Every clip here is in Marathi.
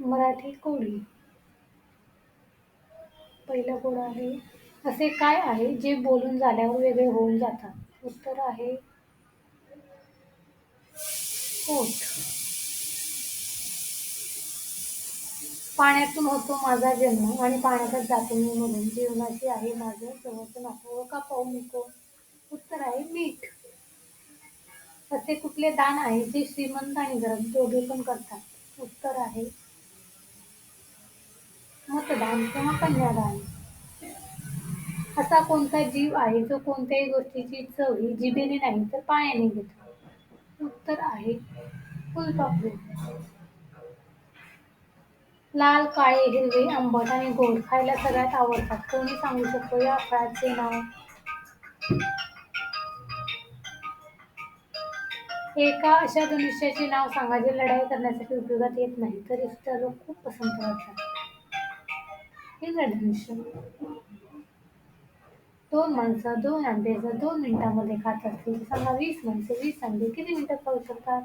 मराठी कोडी पहिलं कोड आहे असे काय आहे जे बोलून झाल्यावर वेगळे होऊन जातात? उत्तर आहे ओठ पाण्यातून होतो माझा जन्म आणि पाण्यातच जातो मी म्हणून. जीवनाशी आहे माझं जवळचं नातं का पाहू मी कोण? उत्तर आहे मीठ. असे कुठले दान आहे जे श्रीमंत आणि गरज दोघे पण करतात? उत्तर आहे मतदान किंवा कन्यादान असा कोणता जीव आहे जो कोणत्याही गोष्टीची चव ही जिभेने नाही तर पायाने घेतो. उत्तर आहे फुलपाखरू लाल काळे हिरवे आंबट आणि गोड खायला सगळ्यात आवडतात. कोणी सांगू शकतो या फळाचे नाव? एका अशा धनुष्याचे नाव सांगा जे लढाई करण्यासाठी उपयोगात येत नाही तरी सुद्धा लोक खूप पसंत करतात. इंद्रधनुष्य दोन माणसं दोन अंडे जर दोन मिनिटांमध्ये खात असतील तर सांगा वीस माणसं वीस अंडे किती मिनिटात खाऊ शकतात?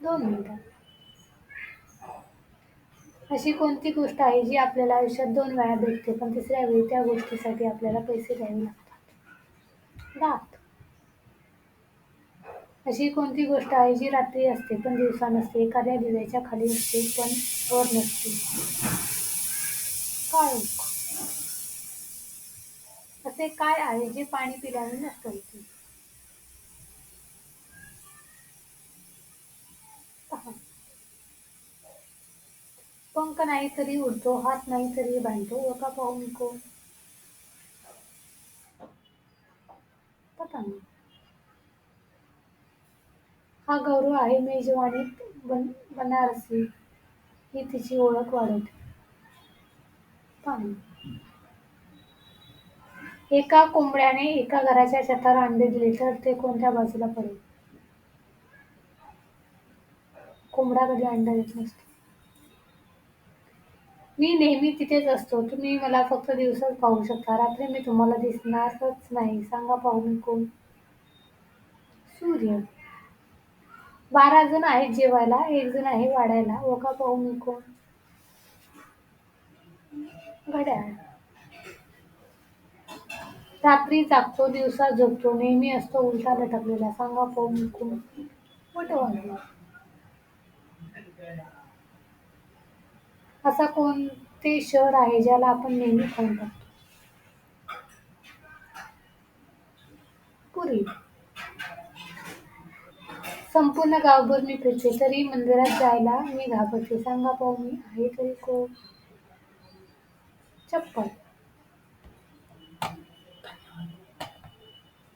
दोन मिनिटात अशी कोणती गोष्ट आहे जी आपल्याला आयुष्यात दोन वेळा भेटते पण तिसऱ्या वेळी त्या गोष्टीसाठी आपल्याला पैसे द्यावे लागतात? दात. अशी कोणती गोष्ट आहे जी रात्री असते पण दिवसा नसते एखाद्या दिव्याच्या खाली असते पण वर नसते? काळोख असे काय आहे जे पाणी पिल्याने नष्ट होते? पंख नाही तरी उडतो हात नाही तरी बांधतो एका पाहून कोण हा गौरव आहे मेजवानीत बन बनारसी. ही तिची ओळख वाढवते. एका कोंबड्याने एका घराच्या छतावर अंडे दिले तर ते कोणत्या बाजूला पडेल? कोंबडा कधी अंडा देत नसतो. मी नेहमी तिथेच असतो. तुम्ही मला फक्त दिवसाच पाहू शकता. रात्री मी तुम्हाला दिसणारच नाही. सांगा पाहू मी कोण? सूर्य. बारा जण आहेत जेवायला. एक जण आहे वाढायला. ओका पाहू मी कोण? घड्याळ रात्री जागतो दिवसा झोपतो नेहमी असतो उलटा लटकलेला सांगा पाहू मी असा कोणते शहर आहे ज्याला आपण नेहमी फोन करतो? पुरी. संपूर्ण गावभर मी फिरते तरी मंदिरात जायला मी घाबरते. सांगा पाहू मी आहे तरी कोण? చెప్పండి